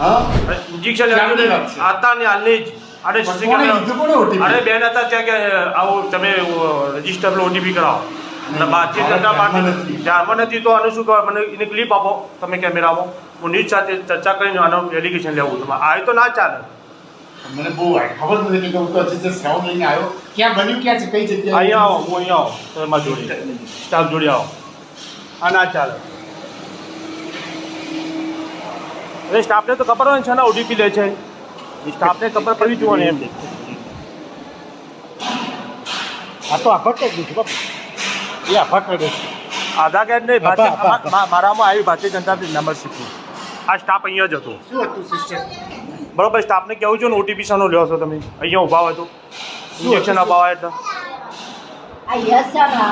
હા? ઇન્જેક્શન હાલની જ. અરે? અરે બેન હતા ત્યાં કે આવું તમે રજિસ્ટર ઓટીપી કરાવો. ભારતીય જનતા ધ્યાનમાં નથી. ધ્યાનમાં નથી તો આનું શું કહેવાય? મને એને ક્લિપ આપો તમે કેમેરામાં હું ન્યૂઝ સાથે ચર્ચા કરીને આનું એલિગેશન લેવું. છું આ તો ના ચાલે. મને બહુ ખબર નથી કે હું તો હજી just લઈને આવ્યો. ક્યાં બન્યું ક્યાં છે કઈ જગ્યાએ? અહીંયા આવો હું અહીંયા આવો. તમે મારી જોડે સ્ટાફ જોડે આવો. આ ના ચાલે. એટલે સ્ટાફને તો ખબર હોય ને છે ને ઓટીપી લે છે. સ્ટાફને ખબર પડવી જોઈએ એમ. આ તો આફટ બાપુ એ આફટ જ છે આધાર કાર્ડ નહીં મારામાં આવી ભારતીય જનતા નંબર શીખ્યું આ સ્ટાફ અહીંયા જ હતો. શું હતું સિસ્ટમ બરોબર સ્ટાફને કેવું છે ને ઓટીપી શાનો લ્યો છો તમે. અહીંયા ઊભા હોય તો. ઇન્જેક્શન અપાવાય એટલે આ યસ છે ને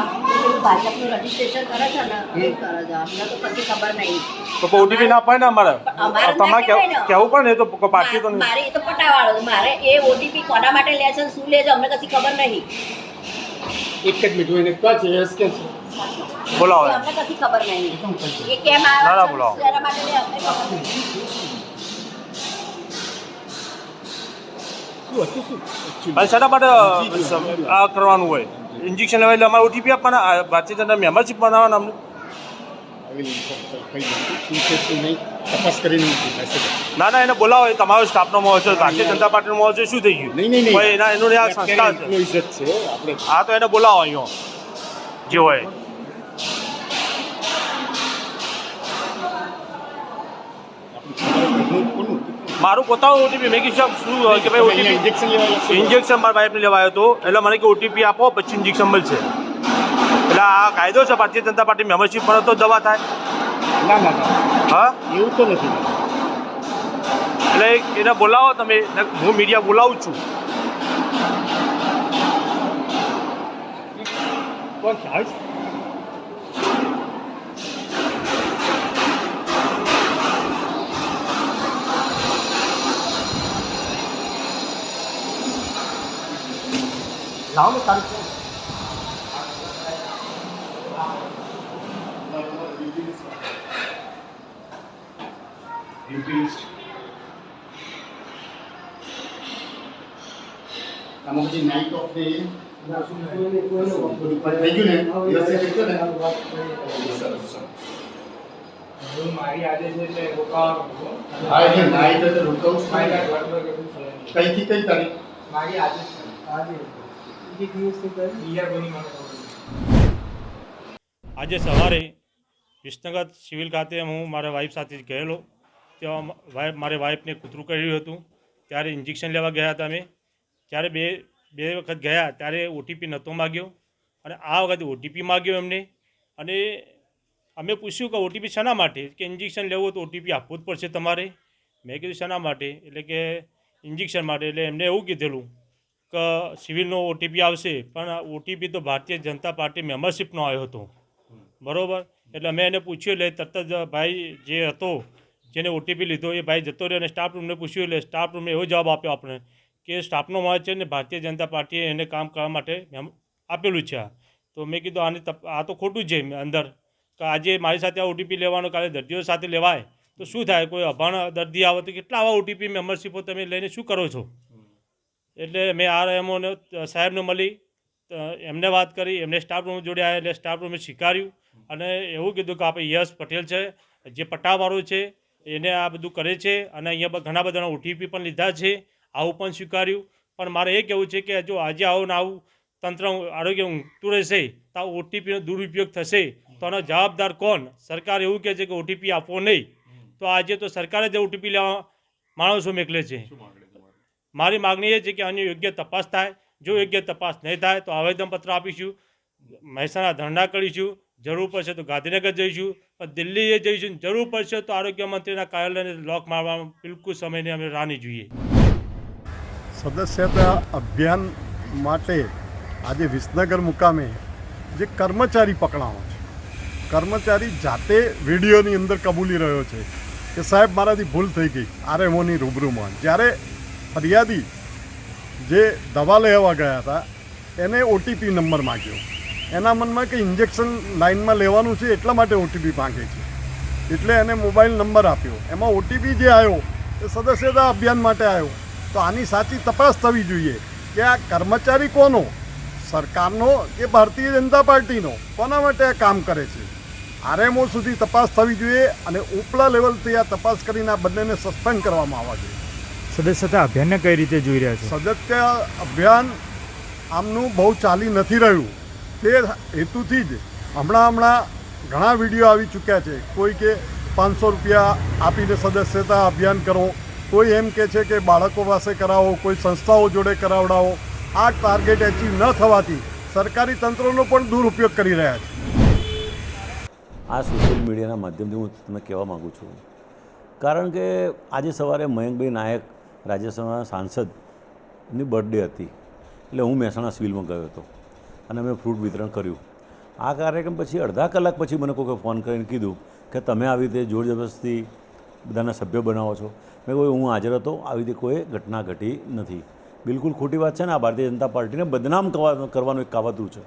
ભાજપનું રજીસ્ટ્રેશન કરે છે ને એ કરે છે. અમને તો પછી ખબર નહીં. તો ઓટીપી ના અપાય ને અમારે? તમારે. કેવું પણ એ તો પાર્ટી તો મારે એ તો પટાવાળો મારે એ ઓટીપી કોના માટે લે છે શું લે છે અમને કશી ખબર નહીં. એક જ મીઠું એને ક્યાં છે યસ કે છે. બોલાવો અમને કશી ખબર નહીં. એ કેમ આવે ના, બોલાવો. માટે લે અમને ખબર નહીં. શાના માટે આ કરવાનું હોય. ઇન્જેક્શન લેવા એટલે અમારે ઓટીપી આપવાના ભારતીય જનતા મેમ્બરશીપ બનાવવાના અમને. ના ના એને બોલાવો એ તમારો સ્ટાફનો મોહ છે ભારતીય જનતા પાર્ટીનો છે શું થઈ ગયું? નહીં નહીં એના એનું આ સંસ્થા છે. હા તો એને બોલાવો અહીંયા જે હોય. કોનું મારું પોતાનું ઓટીપી મેં કીધું શું કે ભાઈ ઓટીપી ઇન્જેક્શન લેવા ઇન્જેક્શન મારા વાઈફને લેવાયો હતો એટલે મને કે ઓટીપી આપો પછી ઇન્જેક્શન મળશે. એટલે આ કાયદો છે ભારતીય જનતા પાર્ટી મેમ્બરશીપ પર તો દવા થાય. ના ના હા? એવું તો નથી. એટલે એને બોલાવો તમે હું મીડિયા બોલાવું છું. કોણ છે? ને દિવસે થઈ ગયું ને સરસ, સરસ. મારી આજે છે એટલે રોકાવાનું છું. હા એટલે નાઇટ એટલે રોકાવું છું મારી કાંઈ ગડબડ કશું છે નહીં. કઈ થી કઈ તારીખ મારી આજે જ છે. આજે આજે સવારે વિસનગર સિવિલ ખાતે હું મારા વાઈફ સાથે ગયેલો. ત્યાં વાઈફ મારે વાઈફને કૂતરું કર્યું હતું. ત્યારે ઇન્જેક્શન લેવા ગયા હતા અમે. ત્યારે બે બે વખત ગયા. ત્યારે ઓટીપી નહોતો માગ્યો. અને આ વખતે ઓટીપી માગ્યો એમને. અને અમે પૂછ્યું કે ઓટીપી શાના માટે? કે ઇન્જેક્શન લેવું તો ઓટીપી આપવું જ પડશે તમારે. મેં કીધું શાના માટે? એટલે કે ઇન્જેક્શન માટે. એટલે એમને એવું કીધેલું સિવિલનો ઓટીપી આવશે. પણ ઓટીપી તો ભારતીય જનતા પાર્ટી મેમ્બરશીપનો આવ્યો હતો. બરોબર? એટલે મેં એને પૂછ્યું, એટલે તરત જ ભાઈ જે હતો જેને ઓટીપી લીધો, એ ભાઈ જતો રહ્યો અને સ્ટાફ રૂમને પૂછ્યું, એટલે સ્ટાફ રૂમે એવો જવાબ આપ્યો આપણે કે સ્ટાફનો મોહ છે ને ભારતીય જનતા પાર્ટીએ એને કામ કરવા માટે આપેલું છે તો મેં કીધું, આને આ તો ખોટું છે અંદર. કે આજે મારી સાથે આ ઓટીપી લેવાનો, કાલે દર્દીઓ સાથે લેવાય. તો શું થાય? કોઈ અભાણ દર્દી આવે તો કેટલા આવા ઓટીપી મેમ્બરશીપો તમે લઈને શું કરો છો? એટલે મેં આર એમઓને સાહેબને મળી એમને વાત કરી એમને સ્ટાફ રૂમ જોડે આવ્યા એટલે સ્ટાફ રૂમે સ્વીકાર્યું અને એવું કીધું કે આપણે યશ પટેલ છે જે પટ્ટાવાળો છે એને આ બધું કરે છે અને અહીંયા ઘણા બધાના ઓટીપી પણ લીધા છે આવું પણ સ્વીકાર્યું. પણ મારે એ કહેવું છે કે જો આજે આવું ને આવું તંત્ર આરોગ્ય ઊંઘતું રહેશે તો આ ઓટીપીનો દુરુપયોગ થશે તો આનો જવાબદાર કોણ? સરકાર એવું કહે છે કે ઓટીપી આપવો નહીં. તો આજે તો સરકારે જ ઓટીપી લેવા માણસો મોકલે છે. મારી માગણી એ છે કે આની યોગ્ય તપાસ થાય. જો યોગ્ય તપાસ નહીં થાય તો આવેદનપત્ર આપીશું, મહેસાણા ધરણા કરીશું, જરૂર પડશે તો ગાંધીનગર જઈશું, પણ દિલ્હીએ જઈશું જરૂર પડશે તો આરોગ્ય મંત્રીના કાર્યાલયને લોક મારવામાં બિલકુલ સમયને અમે રાની જોઈએ. સદસ્યતા અભિયાન માટે આજે વિસનગર મુકામે જે કર્મચારી પકડાણો છે. કર્મચારી જાતે વિડીયોની અંદર કબૂલી રહ્યો છે કે સાહેબ, મારાથી ભૂલ થઈ ગઈ. આરએમઓની રૂબરૂમાં. જ્યારે ફરિયાદી જે દવા લેવા ગયા હતા, એને ઓટીપી નંબર માગ્યો. એના મનમાં કે ઇન્જેક્શન લાઇનમાં લેવાનું છે એટલા માટે ઓટીપી માંગે છે. એટલે એને મોબાઈલ નંબર આપ્યો. એમાં ઓટીપી જે આવ્યો, એ સદસ્યતા અભિયાન માટે આવ્યો. તો આની સાચી તપાસ થવી જોઈએ કે આ કર્મચારી કોનો? સરકારનો કે ભારતીય જનતા પાર્ટીનો? કોના માટે આ કામ કરે છે? આરએમઓ સુધી તપાસ થવી જોઈએ અને ઉપલા લેવલથી આ તપાસ કરીને આ બંનેને સસ્પેન્ડ કરવામાં આવવા જોઈએ. સદસ્યતા અભિયાનને કઈ રીતે જોઈ રહ્યા છો? સદસ્ય અભિયાન આમનું બહુ ચાલી નથી રહ્યું. તે હેતુથી જ હમણાં હમણાં ઘણા વીડિયો આવી ચૂક્યા છે. કોઈ કે પાંચસો રૂપિયા આપીને સદસ્યતા અભિયાન કરો કોઈ એમ કે છે કે બાળકો પાસે કરાવો કોઈ સંસ્થાઓ જોડે કરાવડાવો. આ ટાર્ગેટ એચીવ ન થવાથી સરકારી તંત્રનો પણ દુરુપયોગ કરી રહ્યા છે. આ સોશિયલ મીડિયાના માધ્યમથી હું તમને કહેવા માગું છું. કારણ કે આજે સવારે મયંકભાઈ નાયક રાજ્યસભાના સાંસદની બર્થડે હતી. એટલે હું મહેસાણા સિવિલમાં ગયો હતો અને મેં ફ્રૂટ વિતરણ કર્યું. આ કાર્યક્રમ પછી અડધા કલાક પછી મને કોઈકે ફોન કરીને કીધું કે તમે આવી રીતે જોર જબરદસ્તી બધાના સભ્ય બનાવો છો. મેં કહ્યું, હું હાજર હતો, આવી રીતે કોઈ ઘટના ઘટી નથી. બિલકુલ ખોટી વાત છે ને, આ ભારતીય જનતા પાર્ટીને બદનામ કરવા- કરવાનું એક કાવતરું છે.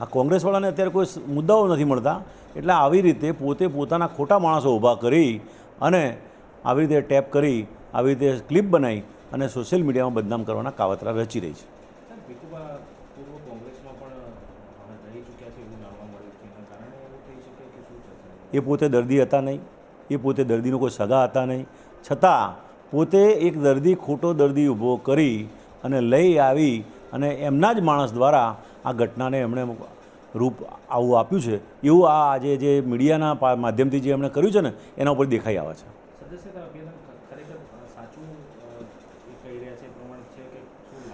આ કોંગ્રેસવાળાને અત્યારે કોઈ મુદ્દાઓ નથી મળતા, એટલે આવી રીતે પોતે પોતાના ખોટા માણસો ઊભા કરી અને આવી રીતે ટેપ કરી આવી રીતે ક્લિપ બનાવી અને સોશિયલ મીડિયામાં બદનામ કરવાના કાવતરા રચી રહી છે. એ પોતે દર્દી હતા નહીં. એ પોતે દર્દીનો કોઈ સગા હતા નહીં. છતાં પોતે એક દર્દી ખોટો દર્દી ઊભો કરી અને લઈ આવી અને એમના જ માણસ દ્વારા આ ઘટનાને એમણે રૂપ આવું આપ્યું છે. એવું આ આજે જે મીડિયાના માધ્યમથી જે એમણે કર્યું છે ને એના ઉપર દેખાઈ આવે છે.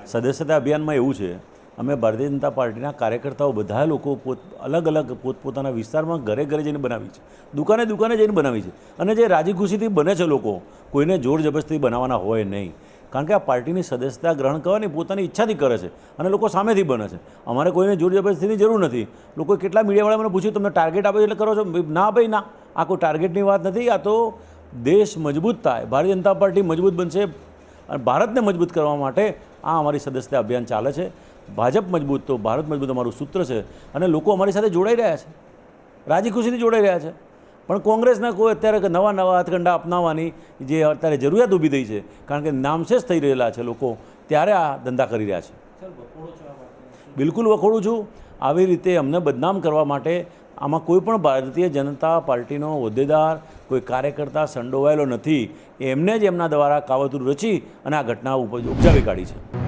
સદસ્યતા અભિયાનમાં એવું છે, અમે ભારતીય જનતા પાર્ટીના કાર્યકર્તાઓ બધા લોકો પોત, અલગ અલગ પોતપોતાના વિસ્તારમાં ઘરે ઘરે જઈને બનાવી છે. દુકાને દુકાને જઈને બનાવી છે. અને જે રાજી ખુશીથી બને છે લોકો, કોઈને જોર જબરજસ્તી બનાવવાના હોય નહીં. કારણ કે આ પાર્ટીની સદસ્યતા ગ્રહણ કરવાની પોતાની ઈચ્છાથી કરે છે અને લોકો સામેથી બને છે. અમારે કોઈને જોર જબરજસ્તીની જરૂર નથી. લોકો કેટલા મીડિયાવાળા મને પૂછ્યું, તમને ટાર્ગેટ આપે એટલે કરો છો? ના ભાઈ, ના. આ કોઈ ટાર્ગેટની વાત નથી. આ તો દેશ મજબૂત થાય. ભારતીય જનતા પાર્ટી મજબૂત બનશે. અને ભારતને મજબૂત કરવા માટે આ અમારી સદસ્યતા અભિયાન ચાલે છે. ભાજપ મજબૂત તો ભારત મજબૂત અમારું સૂત્ર છે. અને લોકો અમારી સાથે જોડાઈ રહ્યા છે. રાજી ખુશીથી જોડાઈ રહ્યા છે. પણ કોંગ્રેસના કોઈ અત્યારે નવા નવા હાથકંડા અપનાવવાની જે અત્યારે જરૂરિયાત ઊભી થઈ છે કારણ કે નામશેષ થઈ રહેલા છે લોકો ત્યારે આ ધંધા કરી રહ્યા છે. બિલકુલ વખોડું છું. આવી રીતે અમને બદનામ કરવા માટે આમાં કોઈ પણ ભારતીય જનતા પાર્ટીનો હોદ્દેદાર, કોઈ કાર્યકર્તા સંડોવાયેલો નથી. એમને જ એમના દ્વારા કાવતરું રચી અને આ ઘટના ઉપજાવી કાઢી છે.